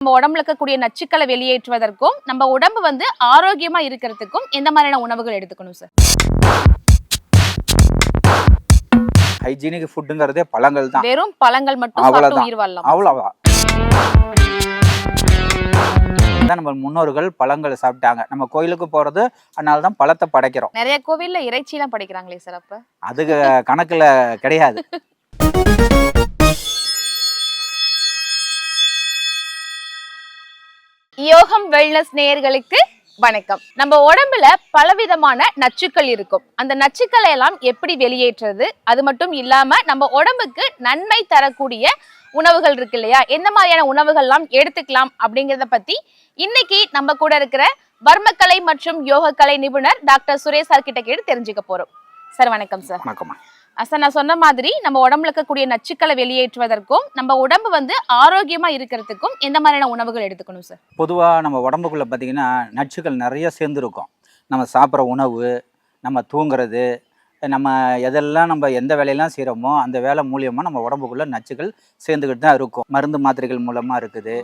நம்ம உடம்புல இருக்கக்கூடிய நச்சுக்களை வெளியேற்றுவதற்கும் நம்ம உடம்பு வந்து ஆரோக்கியமா இருக்கிறதுக்கும் எந்த மாதிரியான உணவுகள் எடுத்துக்கணும் சார் ஹைஜீனிக் ஃபுட்டுங்கிறதே பழங்கள் தான். வெறும் பழங்கள் மட்டும் சாப்பிட்டு அவ்வளவுதான். உயிர் வாழலாம். அவ்வளோதான் தான் நம்ம முன்னோர்கள் பழங்களை சாப்பிட்டாங்க. நம்ம கோயிலுக்கு போறது அதனால தான் பழத்தை படைக்கிறோம். நிறைய கோவில்ல இறைச்சி எல்லாம் படிக்கிறாங்களே சார் அப்ப? அதுக்கு கணக்குல கிடையாது. யோகம் வெல்னஸ் நேயர்களுக்கு வணக்கம். நம்ம உடம்புல பலவிதமான நச்சுக்கள் இருக்கும். அந்த நச்சுக்களை எல்லாம் எப்படி வெளியேற்றுறது அது மட்டும் இல்லாம நம்ம உடம்புக்கு நன்மை தரக்கூடிய உணவுகள் இருக்கு இல்லையா? எந்த மாதிரியான உணவுகள்லாம் எடுத்துக்கலாம் அப்படிங்கிறத பத்தி இன்னைக்கு நம்ம கூட இருக்கிற வர்மக்கலை மற்றும் யோகக்கலை நிபுணர் டாக்டர் சுரேஷ் சார் கிட்ட கேட்டு தெரிஞ்சுக்க போறோம். சார் வணக்கம் சார் வணக்கம்மா. சார் நான் சொன்ன மாதிரி நம்ம உடம்புல இருக்கக்கூடிய நச்சுக்களை வெளியேற்றுவதற்கும் நம்ம உடம்பு வந்து ஆரோக்கியமா இருக்கிறதுக்கும் எந்த மாதிரியான உணவுகள் எடுத்துக்கணும் சார் பொதுவாக நம்ம உடம்புக்குள்ள பார்த்தீங்கன்னா நச்சுக்கள் நிறைய சேர்ந்துருக்கும். நம்ம சாப்பிட்ற உணவு நம்ம தூங்குறது நம்ம எதெல்லாம் நம்ம எந்த வேலையெல்லாம் செய்கிறோமோ அந்த வேலை மூலியமாக நம்ம உடம்புக்குள்ள நச்சுக்கள் சேர்ந்துக்கிட்டு தான் இருக்கும். மருந்து மாத்திரைகள் மூலமாக இருக்குது.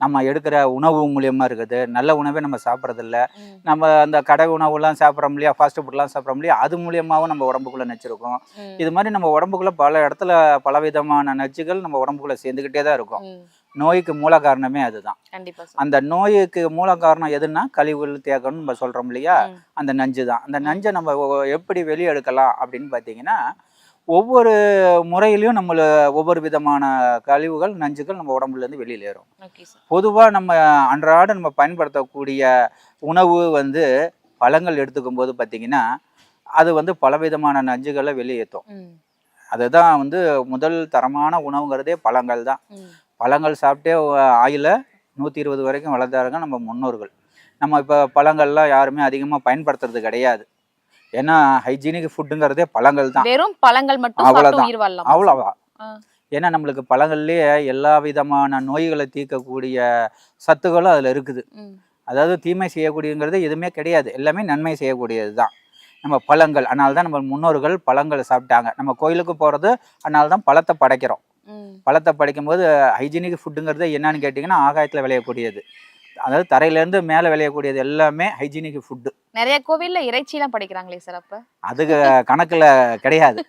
நம்ம எடுக்கிற உணவு மூலியமாக இருக்குது. நல்ல உணவே நம்ம சாப்பிட்றதில்ல. நம்ம அந்த கடை உணவுலாம் சாப்பிட்றோம் இல்லையா? ஃபாஸ்ட் ஃபுட்லாம் சாப்பிட்றோம் இல்லையா? அது மூலியமாகவும் நம்ம உடம்புக்குள்ள நச்சிருக்கும். இது மாதிரி நம்ம உடம்புக்குள்ள பல இடத்துல பலவிதமான நச்சுகள் நம்ம உடம்புக்குள்ள சேர்ந்துக்கிட்டே தான் இருக்கும். நோய்க்கு மூல காரணமே அதுதான். அந்த நோய்க்கு மூல காரணம் எதுன்னா கழிவுகள் தேக்கம்னு நம்ம சொல்றோம் இல்லையா. அந்த நஞ்சு தான். அந்த நஞ்சை நம்ம எப்படி வெளியே எடுக்கலாம் அப்படின்னு பார்த்தீங்கன்னா ஒவ்வொரு முறையிலையும் நம்மள ஒவ்வொரு விதமான கழிவுகள் நஞ்சுகள் நம்ம உடம்புல இருந்து வெளியில ஏறும். பொதுவாக நம்ம அன்றாட நம்ம பயன்படுத்தக்கூடிய உணவு வந்து பழங்கள் எடுத்துக்கும் போது பார்த்தீங்கன்னா அது வந்து பலவிதமான நஞ்சுகளை வெளியேற்றும். அதுதான் வந்து முதல் தரமான உணவுங்கிறதே பழங்கள் தான். பழங்கள் சாப்பிட்டே ஆயில நூற்றி இருபது வரைக்கும் வளர்த்தாருங்க நம்ம முன்னோர்கள். நம்ம இப்போ பழங்கள்லாம் யாருமே அதிகமாக பயன்படுத்துறது கிடையாது. ஏன்னா ஹைஜீனிக் ஃபுட்டுங்கிறதே பழங்கள் தான். வெறும் பழங்கள் மட்டும் அவ்வளோதான் ஆ. ஏன்னா நம்மளுக்கு பழங்கள்லேயே எல்லா விதமான நோய்களை தீர்க்கக்கூடிய சத்துக்களும் அதில் இருக்குது. அதாவது தீமை செய்யக்கூடியங்கிறது எதுவுமே கிடையாது. எல்லாமே நன்மை செய்யக்கூடியது தான் நம்ம பழங்கள் அதனால தான் நம்ம முன்னோர்கள் பழங்களை சாப்பிட்டாங்க. நம்ம கோயிலுக்கு போகிறது அதனால தான் பழத்தை படைக்கிறோம். பழத்தை படைக்கும்போது ஹைஜீனிக் ஃபுட்டுங்கிறது என்னன்னு கேட்டிங்கன்னா ஆகாயத்தில் விளையக்கூடியது. அதாவது தரையிலேருந்து மேலே விளையக்கூடியது எல்லாமே ஹைஜீனிக் ஃபுட்டு. நிறைய கோவில்ல இறைச்சி எல்லாம் படிக்கிறாங்களே சார் அப்ப? அதுக்கு கணக்கில் கிடையாது.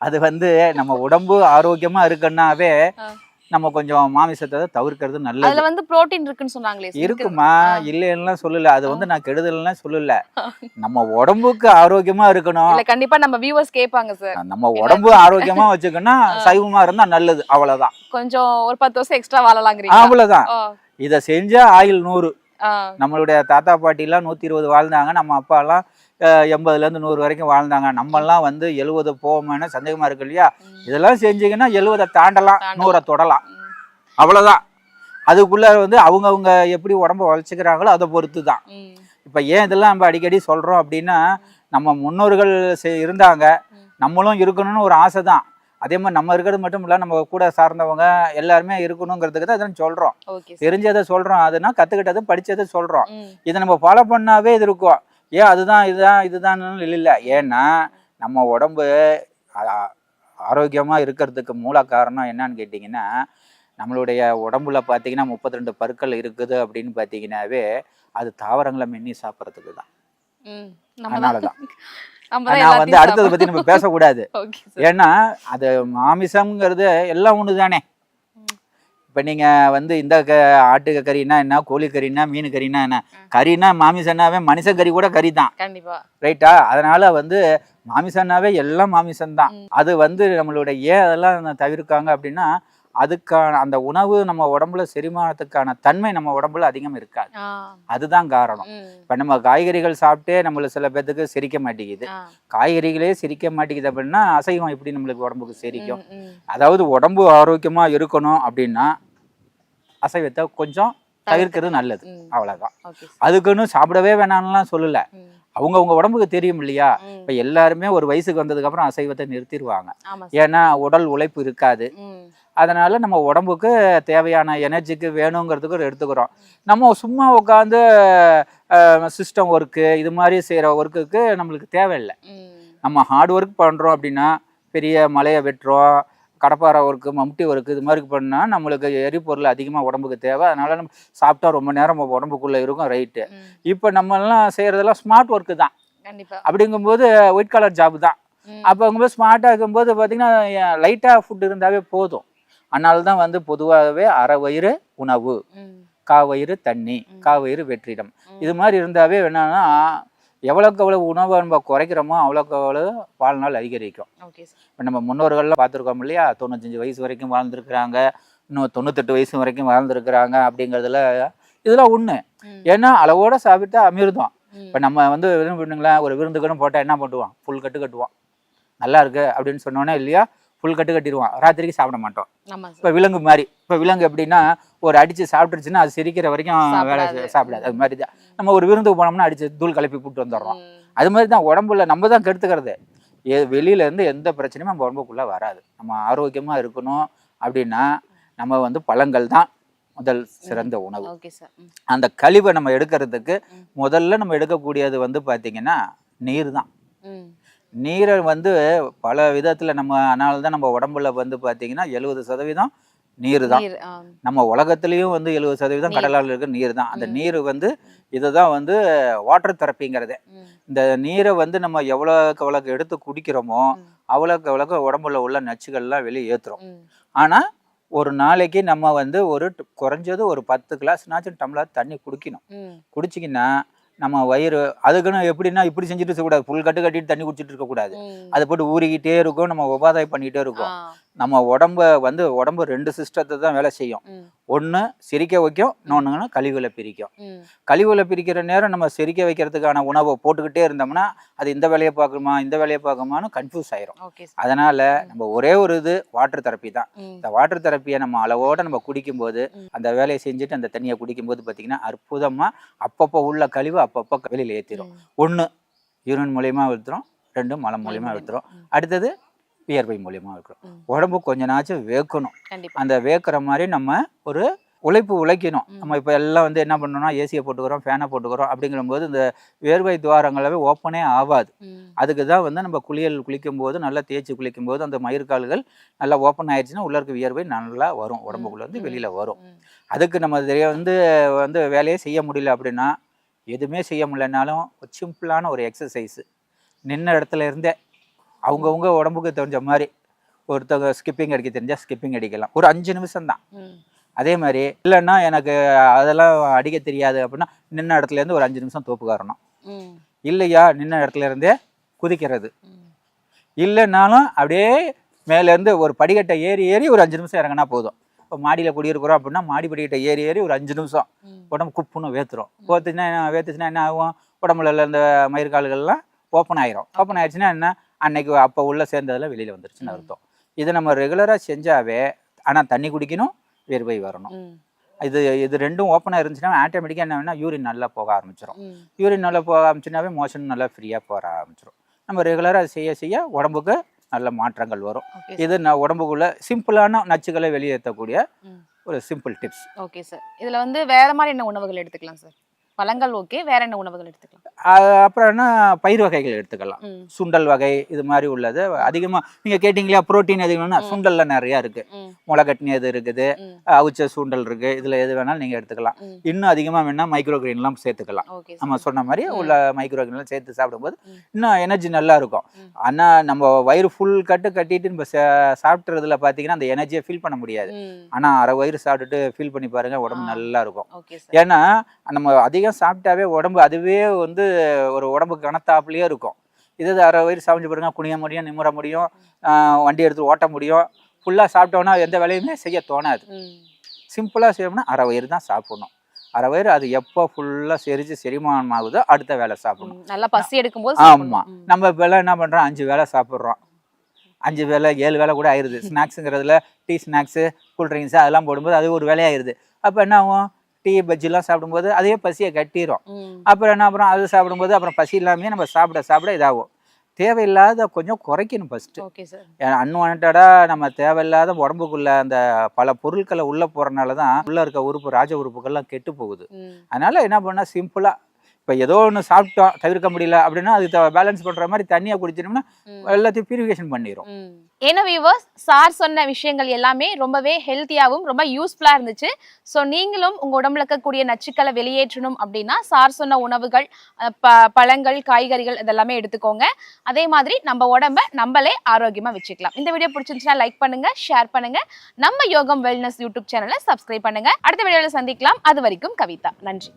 அது வந்து நம்ம உடம்பு ஆரோக்கியமாக இருக்குன்னாவே. நம்ம கொஞ்சம் மாமிசத்தை தவிர்க்கிறது நல்லது. அதுல வந்து புரோட்டீன் இருக்குன்னு சொன்னாங்களே. இருக்குமா? ஆ. இல்லைன்னுலாம் சொல்லல. அது வந்து நான் கெடுதல்லாம் சொல்லல. நம்ம உடம்புக்கு ஆரோக்கியமா இருக்கணும். இல்ல கண்டிப்பா நம்ம வியூவர்ஸ் கேட்பாங்க சார் நம்ம உடம்பு ஆரோக்கியமா வச்சுக்கணும் சைவமா இருந்தா நல்லது. அவ்வளவுதான். கொஞ்சம் ஒரு பத்து வருஷம் எக்ஸ்ட்ரா வாழலாங்கிறீங்க அவ்வளவுதான். இதை செஞ்சா ஆயுள் நூறு. நம்மளுடைய தாத்தா பாட்டிலாம் நூற்றி இருபது வாழ்ந்தாங்க. நம்ம அப்பாலாம் அஹ், எண்பதுலேருந்து நூறு வரைக்கும் வாழ்ந்தாங்க நம்மெல்லாம் வந்து எழுபது போவோமேனு சந்தேகமாக இருக்கு இல்லையா. இதெல்லாம் செஞ்சீங்கன்னா எழுபதை தாண்டலாம். நூறை தொடலாம். அவ்வளோதான் அதுக்குள்ளே வந்து அவங்கவுங்க எப்படி உடம்ப வளர்ச்சிக்கிறாங்களோ அதை பொறுத்து தான். இப்போ ஏன் இதெல்லாம் நம்ம அடிக்கடி சொல்கிறோம் அப்படின்னா நம்ம முன்னோர்கள் இருந்தாங்க. நம்மளும் இருக்கணும்னு ஒரு ஆசை தான் அதே மாதிரி நம்ம இருக்கிறது மட்டும் இல்லை நம்ம கூட சார்ந்தவங்க எல்லாருமே இருக்கணுங்கிறதுக்கு தான் இதெல்லாம் சொல்கிறோம் தெரிஞ்சதை சொல்கிறோம் அதுனா கற்றுக்கிட்டது படித்ததை சொல்கிறோம். இதை நம்ம ஃபாலோ பண்ணாவே இது இருக்கும் ஏன் அதுதான் இதுதான் இதுதான் இல்லை ஏன்னா நம்ம உடம்பு ஆ- ஆரோக்கியமா இருக்கிறதுக்கு மூல காரணம் என்னன்னு கேட்டிங்கன்னா நம்மளுடைய உடம்புல பார்த்தீங்கன்னா முப்பத்தி ரெண்டு பற்கள் இருக்குது அப்படின்னு பார்த்தீங்கன்னாவே அது தாவரங்களை மென்னி சாப்பிட்றதுக்கு தான். அதனால தான் நான் வந்து அடுத்ததை பற்றி நம்ம பேசக்கூடாது. ஏன்னா அது மாமிசம்ங்கிறது எல்லாம் ஒன்று தானே ம். இப்போ நீங்கள் வந்து இந்த க ஆட்டு கறின்னா என்ன கோழி கறின்னா மீன் கறின்னா என்ன கறின்னா மாமிசம்னாவே மனுஷன் கறி கூட கறி தான் கண்டிப்பா ரைட்டா அதனால வந்து மாமிசம்னாவே எல்லாம் மாமிசம்தான் ம். அது வந்து நம்மளுடைய ஏன் அதெல்லாம் தவிர்க்காங்க அப்படின்னா அதுக்கான அந்த உணவு நம்ம உடம்புல செரிமானத்துக்கான தன்மை நம்ம உடம்புல அதிகம் இருக்காது. அதுதான் காரணம். இப்போ நம்ம காய்கறிகள் சாப்பிட்டே நம்மள சில பேர்த்துக்கு செரிக்க மாட்டேங்குது. காய்கறிகளே செரிக்க மாட்டேங்குது அப்படின்னா அசைவம் எப்படி நம்மளுக்கு உடம்புக்கு செரிக்கும். அதாவது உடம்பு ஆரோக்கியமா இருக்கணும் அப்படின்னா அசைவத்தை கொஞ்சம் தவிர்க்கிறது நல்லது. அவ்வளவுதான். அதுக்குன்னு சாப்பிடவே வேணாம்லாம் சொல்லல. ம். அவங்கவுங்க உடம்புக்கு தெரியும் இல்லையா. இப்போ எல்லாருமே ஒரு வயசுக்கு வந்ததுக்கு அப்புறம் அசைவத்தை நிறுத்திடுவாங்க. ஏன்னா உடல் உழைப்பு இருக்காது. அதனால நம்ம உடம்புக்கு தேவையான எனர்ஜிக்கு வேணுங்கிறதுக்கு ஒரு எடுத்துக்கிறோம். நம்ம சும்மா உட்காந்து சிஸ்டம் ஒர்க்கு இது மாதிரி செய்கிற ஒர்க்குக்கு நம்மளுக்கு தேவையில்லை. நம்ம ஹார்ட் ஒர்க் பண்ணுறோம் அப்படின்னா பெரிய மலையை வெட்டுறோம் கடப்பாறை ஒர்க்கு மம்டி ஒர்க்கு இது மாதிரி பண்ணால் நம்மளுக்கு எரிபொருள் அதிகமாக உடம்புக்கு தேவை அதனால நம்ம சாப்பிட்டா ரொம்ப நேரம் உடம்புக்குள்ளே இருக்கும் ரைட்டு. இப்போ நம்மலாம் செய்கிறதெல்லாம் ஸ்மார்ட் ஒர்க்கு தான் அப்படிங்கும்போது ஒயிட் கலர் ஜாப் தான் ம். அப்போ அங்கும்போது ஸ்மார்ட்டாக இருக்கும்போது பார்த்தீங்கன்னா லைட்டாக ஃபுட் இருந்தாவே போதும் அதனால தான் வந்து பொதுவாகவே அரை வயிறு உணவு ம். கா வயிறு தண்ணி ம். கா வயிறு வெற்றிடம். இது மாதிரி இருந்தாவே என்னன்னா எவ்வளோக்கு எவ்வளவு உணவை நம்ம குறைக்கிறோமோ அவ்வளோக்கு அவ்வளவு வாழ்நாள் அதிகரிக்கும். இப்போ நம்ம முன்னோர்கள்லாம் பார்த்துருக்கோம் இல்லையா? தொண்ணூத்தஞ்சு வயசு வரைக்கும் வாழ்ந்துருக்குறாங்க. இன்னும் தொண்ணூத்தெட்டு வயசு வரைக்கும் வாழ்ந்துருக்குறாங்க அப்படிங்கிறதுல இதெல்லாம் ம். ஏன்னா அளவோட சாப்பிட்டா அமிர்தம். இப்போ நம்ம வந்து என்ன பண்ணுங்களேன் ஒரு விருந்துக்குன்னு போட்டால் என்ன பண்ணுவான் ஃபுல் கட்டு கட்டுவான் நல்லா இருக்கு அப்படின்னு சொன்னோன்னே இல்லையா? ஃபுல் கட்டு கட்டிடுவான். ராத்திரிக்கு சாப்பிட மாட்டோம். இப்போ விலங்கு மாதிரி. இப்போ விலங்கு எப்படின்னா ஒரு அடிச்சு சாப்பிட்டுருச்சுன்னா அது சிரிக்கிற வரைக்கும் வேலை சாப்பிடாது. அது மாதிரி தான். நம்ம ஒரு விருந்துக்கு போனோம்னா அடிச்சு தூள் கலப்பி போட்டு வந்துடுறோம். அது மாதிரி தான் உடம்புல நம்ம தான் கெடுத்துக்கிறது. எ வெளியில இருந்து எந்த பிரச்சனையும் நம்ம உடம்புக்குள்ள வராது. நம்ம ஆரோக்கியமா இருக்கணும் அப்படின்னா நம்ம வந்து பழங்கள் தான் முதல் சிறந்த உணவு. அந்த கழிவை நம்ம எடுக்கிறதுக்கு. முதல்ல நம்ம எடுக்கக்கூடியது வந்து பார்த்தீங்கன்னா நீர் தான். நீரை வந்து பல விதத்தில் நம்ம அதனால தான் நம்ம உடம்புல வந்து பார்த்தீங்கன்னா எழுபது சதவீதம் நீர் தான். நம்ம உலகத்துலேயும் வந்து எழுபது சதவீதம். கடலால் இருக்க நீர் தான் அந்த. நீர் வந்து இதுதான் வந்து வாட்டர் தெரப்பிங்கிறது. இந்த நீரை வந்து நம்ம எவ்வளோக்கு எவ்வளோக்கு எடுத்து குடிக்கிறோமோ. அவ்வளோக்கு எவ்வளோக்கு உடம்புல உள்ள நச்சுகள்லாம் வெளியே ஏற்றுறோம். ஆனால் ஒரு நாளைக்கு நம்ம வந்து ஒரு குறைஞ்சது ஒரு பத்து கிளாஸ்னாச்சும் டம்ளர் தண்ணி குடிக்கணும். குடிச்சிங்கன்னா நம்ம வயிறு அதுக்குன்னு எப்படின்னா இப்படி செஞ்சுட்டு இருக்கக்கூடாது புல் கட்டு கட்டிட்டு தண்ணி குடிச்சிட்டு இருக்கக்கூடாது. அதை போட்டு ஊறிக்கிட்டே இருக்கும் நம்ம உபாதாயம் பண்ணிக்கிட்டே இருக்கும். நம்ம உடம்ப வந்து உடம்பு ரெண்டு சிஸ்டத்தை தான் வேலை செய்யும். ஒன்று சிரிக்க வைக்கும் இன்னொன்றுங்கன்னா கழிவுகளை பிரிக்கும். கழிவுகளை பிரிக்கிற நேரம் நம்ம சிரிக்க வைக்கிறதுக்கான உணவை போட்டுக்கிட்டே இருந்தோம்னா அது இந்த வேலையை பார்க்குமா இந்த வேலையை பார்க்குமான்னு கன்ஃபியூஸ் ஆயிரும் அதனால நம்ம ஒரே ஒரு இது வாட்டர் தெரப்பி தான். இந்த வாட்டர் தெரப்பியை நம்ம அளவோட நம்ம குடிக்கும்போது. அந்த வேலையை செஞ்சுட்டு அந்த தண்ணியை குடிக்கும்போது பார்த்தீங்கன்னா அற்புதமாக அப்பப்போ உள்ள கழிவு அப்பப்போ வெளியில் ஏற்றிடும். ஒன்று யூரின் மூலியமாக எடுத்துரும் ரெண்டு மலம் மூலியமாக எடுத்துரும் ம். அடுத்தது வியர்வை மூலியமாக இருக்கிறோம். உடம்பு கொஞ்ச நாச்சும் வேக்கணும் அந்த வேக்கிற மாதிரி நம்ம ஒரு உழைப்பு உழைக்கணும். நம்ம இப்போ எல்லாம் வந்து என்ன பண்ணணும்னா ஏசியை போட்டுக்கிறோம் ஃபேனை போட்டுக்கிறோம் அப்படிங்கும்போது இந்த வேர்வை துவாரங்களவே ஓப்பனே ஆகாது. அதுக்கு தான் வந்து நம்ம குளியல் குளிக்கும் போது நல்லா தேய்ச்சி குளிக்கும் போது அந்த மயிர்கால்கள் நல்லா ஓப்பன் ஆயிடுச்சுன்னா உள்ள இருக்க வியர்வை நல்லா வரும் உடம்புக்குள்ள வந்து. வெளியில் வரும். அதுக்கு நம்ம தெரிய வந்து வந்து வேலையே செய்ய முடியல அப்படின்னா எதுவுமே செய்ய முடியலனாலும் சிம்பிளான ஒரு எக்ஸசைஸு நின்ன இடத்துல இருந்தே அவங்கவுங்க உடம்புக்கு தெரிஞ்ச மாதிரி ஒருத்தவங்க ஸ்கிப்பிங் அடிக்க தெரிஞ்சால் ஸ்கிப்பிங் அடிக்கலாம். ஒரு அஞ்சு நிமிஷம் தான். அதே மாதிரி இல்லைன்னா எனக்கு அதெல்லாம் அடிக்க தெரியாது அப்படின்னா நின்ன இடத்துல இருந்து ஒரு அஞ்சு நிமிஷம் தோப்பு காரணம். இல்லையா? நின்ன இடத்துல இருந்தே குதிக்கிறது. ம். இல்லைன்னாலும் அப்படியே மேலேருந்து ஒரு படிக்கட்டை ஏறி ஏறி ஒரு அஞ்சு நிமிஷம் இறங்கினா போதும். இப்போ மாடியில் குடியிருக்கிறோம் அப்படின்னா மாடி படிக்கட்டை ஏறி ஏறி ஒரு அஞ்சு நிமிஷம். உடம்பு குப்புன்னு வேத்துரும். வேத்துச்சுன்னா என்ன வேத்துச்சுன்னா என்ன ஆகும்? உடம்புல இந்த மயிர்கால்கள்லாம் ஓப்பன் ஆயிரும். ஓப்பன் ஆயிடுச்சுன்னா என்ன? அன்னைக்கு அப்போ உள்ள சேர்ந்ததில் வெளியில் வந்துருச்சுன்னு. அர்த்தம். இதை நம்ம ரெகுலராக செஞ்சாவே ஆனால் தண்ணி குடிக்கணும் வேர்வை வரணும். இது இது ரெண்டும் ஓப்பனாக இருந்துச்சுன்னா ஆட்டோமேட்டிக்காக என்ன வேணா யூரின் நல்லா போக ஆரம்பிச்சிடும். யூரின் நல்லா போக ஆரம்பிச்சுனாவே மோஷன் நல்லா ஃப்ரீயாக போக ஆரம்பிச்சிடும் நம்ம ரெகுலராக செய்ய செய்ய உடம்புக்கு நல்ல மாற்றங்கள் வரும். இது நான் உடம்புக்குள்ள சிம்பிளான நச்சுக்களை வெளியேற்றக்கூடிய. ஒரு சிம்பிள் டிப்ஸ் ஓகே சார் இதுல வந்து வேற மாதிரி என்ன உணவுகள் எடுத்துக்கலாம் சார் பழங்கள் ஓகே வேற என்ன உணவுகள் எடுத்துக்கலாம் அப்புறம் என்ன பயிர் வகைகள் எடுத்துக்கலாம். சுண்டல் வகை இது மாதிரி உள்ளது அதிகமாக நீங்கள் கேட்டிங்களா புரோட்டீன் அதிகம்னா. சுண்டல்ல நிறையா இருக்குது ம். முளைக்கட்டினி எது இருக்குது. அவிச்ச சுண்டல் இருக்குது இதில் எது வேணாலும் நீங்கள் எடுத்துக்கலாம். இன்னும் அதிகமாக வேணால் மைக்ரோ கிரீன்லாம் சேர்த்துக்கலாம் நம்ம சொன்ன மாதிரி. உள்ள மைக்ரோ கிரீன்லாம் சேர்த்து சாப்பிடும்போது. இன்னும் எனர்ஜி நல்லா இருக்கும் ம். ஆனால் நம்ம வயிறு ஃபுல் கட்டு கட்டிட்டு நம்ம சாப்பிட்றதுல பார்த்தீங்கன்னா அந்த எனர்ஜியை ஃபீல் பண்ண முடியாது ம். ஆனால் அரை வயிறு சாப்பிட்டுட்டு ஃபீல் பண்ணி பாருங்க உடம்பு. நல்லா இருக்கும் ஏன்னா நம்ம அதிகம் சாப்பிட்டாவே உடம்பு அதுவே வந்து ஒரு உடம்பு கனத்தாப்புலயே இருக்கும். இது அரை வயிறு சாப்பிட்டு பாருங்க குனிய முடியும் நிமிர முடியும் வண்டி எடுத்து ஓட்ட முடியும். ஃபுல்லாக சாப்பிட்டோன்னா எந்த வேலையுமே செய்ய தோணாது. சிம்பிளாக செய்யணும்னா அரை வயிறு தான் சாப்பிடணும். அரை வயிறு அது எப்போ ஃபுல்லாக செரிச்சு செரிமானம் ஆகுதோ அடுத்த வேலை சாப்பிடணும். நல்லா பசி எடுக்கும்போது ஆமா. சாப்பிடணும். ம். நம்ம இப்போல்லாம் என்ன பண்ணுறோம் அஞ்சு வேளை சாப்பிட்றோம். அஞ்சு வேளை ஏழு வேளை கூட ஆயிடுது ஸ்நாக்ஸுங்கிறதுல டீ ஸ்நாக்ஸு கூல்ட்ரிங்க்ஸு அதெல்லாம் போடும்போது அது ஒரு வேலையாயிருது. அப்போ என்ன ஆகும்? டீ பஜ்ஜிலாம் சாப்பிடும்போது அதே பசியை கட்டிரும். ம். அப்புறம் என்ன அப்புறம் அது சாப்பிடும்போது அப்புறம் பசி இல்லாமையே நம்ம சாப்பிட சாப்பிட இதாகும். தேவையில்லாத கொஞ்சம் குறைக்கணும் ஃபஸ்ட்டு அன்வான்டாக நம்ம தேவையில்லாத உடம்புக்குள்ள அந்த பல பொருட்களை உள்ளே போகிறனால தான் உள்ளே இருக்க உறுப்பு ராஜ உறுப்புகள்லாம் கெட்டு போகுது. அதனால என்ன பண்ணால் சிம்பிளாக இப்போ ஏதோ ஒன்று சாப்பிட்டோம் தவிர்க்க முடியல அப்படின்னா அது பேலன்ஸ் பண்ணுற மாதிரி தண்ணியை குடிச்சிட்டோம்னா எல்லாத்தையும் பியூரிஃபிகேஷன் பண்ணிடும் ஏன்னா வியூவர்ஸ் சார் சொன்ன விஷயங்கள் எல்லாமே ரொம்பவே ஹெல்த்தியாகவும் ரொம்ப யூஸ்ஃபுல்லா இருந்துச்சு. ஸோ நீங்களும் உங்க உடம்புல இருக்கக்கூடிய நச்சுக்களை வெளியேற்றணும் அப்படின்னா சார் சொன்ன உணவுகள் ப- பழங்கள் காய்கறிகள் இதெல்லாமே எடுத்துக்கோங்க. அதே மாதிரி நம்ம உடம்ப நம்மளே ஆரோக்கியமா வச்சுக்கலாம். இந்த வீடியோ பிடிச்சிருந்துச்சுன்னா லைக் பண்ணுங்க ஷேர் பண்ணுங்க. நம்ம யோகம் வெல்னஸ் யூடியூப் சேனலை சப்ஸ்கிரைப் பண்ணுங்க. அடுத்த வீடியோல சந்திக்கலாம். அது வரைக்கும் கவிதா. நன்றி.